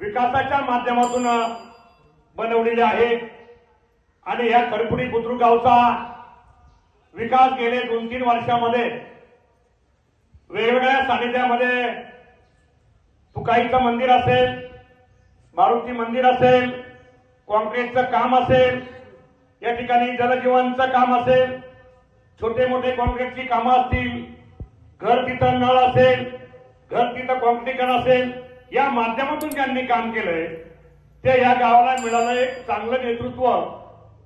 विकासाच्या माध्यमातून बनवलेले आहे आणि या करपुडी बुद्रुक गावचा विकास गेले दोन तीन वर्षामध्ये वेगवेगळ्या सानिध्यामध्ये तुकाईचं मंदिर असेल मारुती मंदिर असेल कॉन्क्रीटचं काम असेल या ठिकाणी जलजीवनचं काम असेल छोटे मोठे कॉन्क्रीटची कामं असतील घर तिथं नळ असेल घर तिथं कॉम्पिटिशन असेल या माध्यमातून ज्यांनी काम केलंय ते या गावाला मिळालं एक चांगलं नेतृत्व.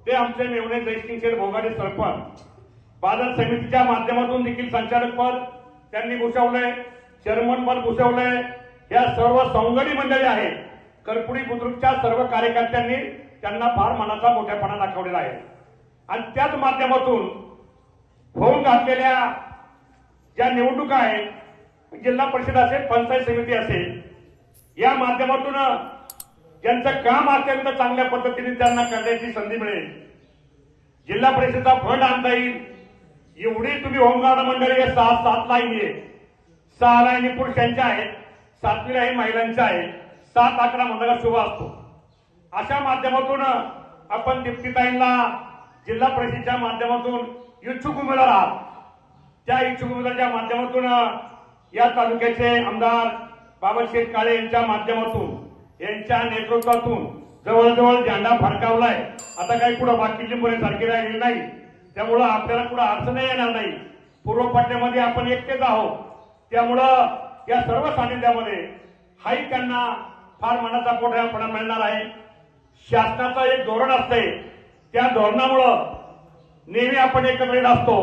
ते आमचे नेवणे जयसिंग शेठ भोगाडे सरपंच बाजार समितीच्या माध्यमातून देखील संचालक पद त्यांनी भूषवलंय चेअरमन पद भूषवलंय. या सर्व सौंगडी मंडळी आहेत. करपुडी बुद्रुकच्या सर्व कार्यकर्त्यांनी त्यांना फार मनाचा मोठ्यापणा दाखवलेला आहे. आणि त्याच माध्यमातून होऊन घातलेल्या ज्या निवडणुका आहेत जिल्हा परिषद असेल पंचायत समिती असेल या माध्यमातून ज्यांचं काम अत्यंत चांगल्या पद्धतीने त्यांना करण्याची संधी मिळेल. जिल्हा परिषदचा फंड आणता येईल. एवढी तुम्ही होमगार्ड मंडळी सहा सात लाईनी आहे. सहा लाईनी पुरुषांच्या आहेत सातवी लाईन महिलांच्या आहे सात अकरा मंडळाला शुभ असतो. अशा माध्यमातून आपण दीप्तीताईंना जिल्हा परिषदेच्या माध्यमातून इच्छुक उमेदवार आहात. त्या इच्छुक उमेदवाराच्या माध्यमातून या तालुक्याचे आमदार बाबाशेठ काळे यांच्या माध्यमातून यांच्या नेतृत्वातून जवळजवळ झेंडा फडकावलाय. आता काही कुठं बाकीची मुले सारखी राहिलेली नाही. त्यामुळं आपल्याला कुठं अडचण येणार नाही. पूर्व पट्ट्यामध्ये आपण एकटेच आहोत. त्यामुळं या सर्व सानिध्यामध्ये हाईकांना त्यांना फार मनाचा पोटापणा मिळणार आहे. शासनाचं एक धोरण असते त्या धोरणामुळं नेहमी आपण एकत्रित असतो.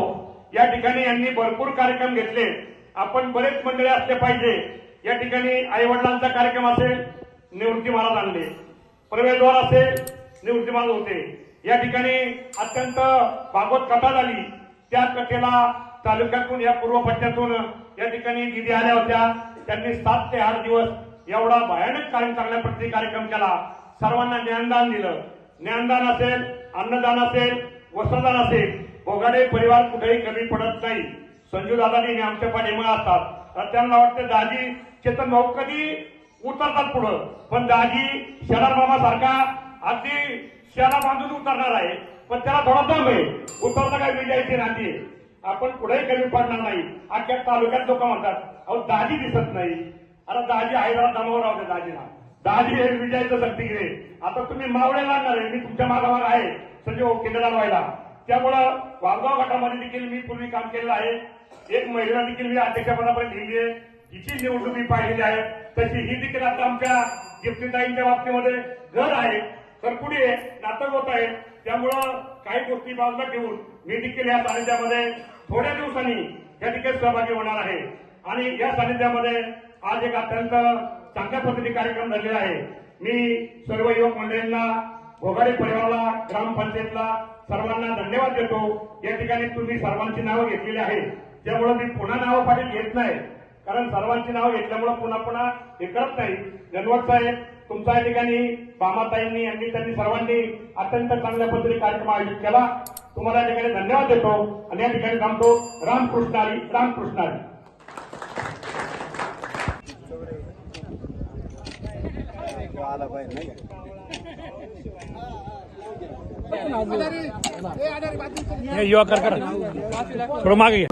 या ठिकाणी यांनी भरपूर कार्यक्रम घेतले. आपण बरेच मंडळी असले पाहिजे. या ठिकाणी आईवडिलांचा कार्यक्रम असेल निवृत्ती महाराज आणले. प्रवेशद्वार असेल निवृत्ती महाराज होते. या ठिकाणी अत्यंत भागवत कथा झाली. त्या कथेला तालुक्यातून या पूर्व पट्ट्यातून या ठिकाणी निधी आल्या होत्या. त्यांनी सात ते आठ दिवस एवढा भयानक कार्य चांगल्या पद्धतीने कार्यक्रम केला. सर्वांना ज्ञानदान दिलं. ज्ञानदान असेल अन्नदान असेल वस्त्रदान असेल. बोगाडे परिवार कुठेही कमी पडत नाही. संजू दादा नेहमी आमच्या पाठीमुळे असतात. तर त्यांना वाटतं दाजी चेतन भाऊ कधी उतरतात पुढं? पण दाजी शरार मामा सारखा अगदी शेरा बांधून उतरणार आहे. पण त्याला थोडा दम आहे. उतरता काय विजयाची नाती आपण कुठेही कमी पडणार नाही. अख्ख्या तालुक्यात लोक म्हणतात अहो दाजी दिसत नाही. अरे दाजी आहे जरा दमावर राहू दाजीला. दाजी हे विजयाचं शक्तीगिरे आता तुम्ही मावळे लागणार आहे. मी तुमच्या मागामाग आहे. संजय केंद्राला व्हायला. त्यामुळं वाघगाव गटामध्ये देखील मी पूर्वी काम केलेलं आहे. एक महिला देखील मी अध्यक्षपदापर्यंत लिहिली आहे. तिची निवडणूक मी पाहिलेली आहे. तशी ही देखील आता आमच्या जिप्तीताईंच्या बाबतीमध्ये घर आहे. सरकुडी आहे नातक होत आहे. त्यामुळं काही गोष्टी बाजूला घेऊन मी देखील या सानिध्यामध्ये थोड्या दिवसांनी या ठिकाणी सहभागी होणार आहे. आणि या सानिध्यामध्ये आज एक अत्यंत चांगल्या पद्धतीने कार्यक्रम झालेला आहे. मी सर्व युवक मंडळींना भोगाडे परिवाराला ग्रामपंचायतला सर्वांना धन्यवाद देतो. या ठिकाणी तुम्ही सर्वांची नावं घेतलेली आहेत. त्यामुळे मी पुन्हा नावं पाटील घेत नाही. कारण सर्वांची नावं घेतल्यामुळे पुन्हा पुन्हा हे करत नाही. गणवत साहेब. तुमच्या या ठिकाणी बामाताईंनी यांनी त्यांनी सर्वांनी अत्यंत चांगल्या पद्धतीने कार्यक्रम आयोजित केला. तुम्हाला या ठिकाणी धन्यवाद देतो. आणि या ठिकाणी थांबतो रामकृष्णारी रामकृष्णारी आला. पाहिजे युवा कर थोडं मागे